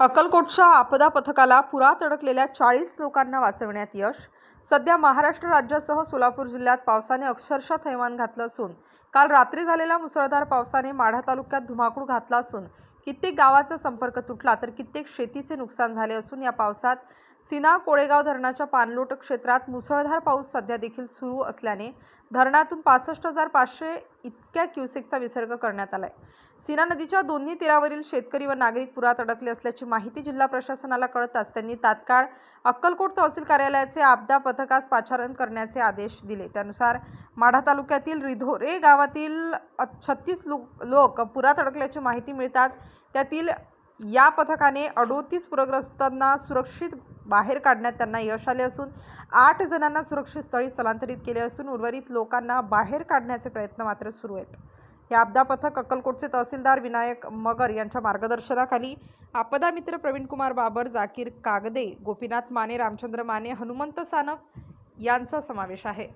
अक्कलकोटच्या आपदा पथकाला पुरात अडकलेल्या चाळीस लोकांना वाचवण्यात यश. सध्या महाराष्ट्र राज्यासह सोलापूर जिल्ह्यात पावसाने अक्षरशः थैमान घातलं असून काल रात्री झालेल्या मुसळधार पावसाने माढा तालुक्यात धुमाकूळ घातला असून कित्येक गावाचा संपर्क तुटला तर कित्येक शेतीचे नुकसान झाले असून या पावसात सिना कोळेगाव धरणाच्या पाणलोट क्षेत्रात मुसळधार पाऊस सध्या देखील सुरू असल्याने धरणातून पासष्ट हजार पाचशे इतक्या क्युसेकचा विसर्ग करण्यात आलाय. सीना नदीच्या दोन्ही तीरावरील शेतकरी व नागरिक पुरात अडकले असल्याची माहिती जिल्हा प्रशासनाला कळताच त्यांनी तात्काळ अक्कलकोट तहसील कार्यालयाचे आपदा पथकास पाचारण करण्याचे आदेश दिले. त्यानुसार माढा तालुक्यातील रिधोरे गावातील छत्तीस लोक पुरात अडकल्याची माहिती मिळतात त्यातील या पथकाने अडोतीस पूरग्रस्तांना सुरक्षित बाहेर काढण्यात त्यांना यश आले असून आठ जणांना सुरक्षित स्थळी स्थलांतरित केले असून उर्वरित लोकांना बाहेर काढण्याचे प्रयत्न मात्र सुरू आहेत. हे आपदा पथक अक्कलकोटचे तहसीलदार विनायक मगर यांच्या मार्गदर्शनाखाली आपदा मित्र प्रवीणकुमार बाबर जाकीर कागदे गोपीनाथ माने रामचंद्र माने हनुमंत सानप यांचा समावेश आहे.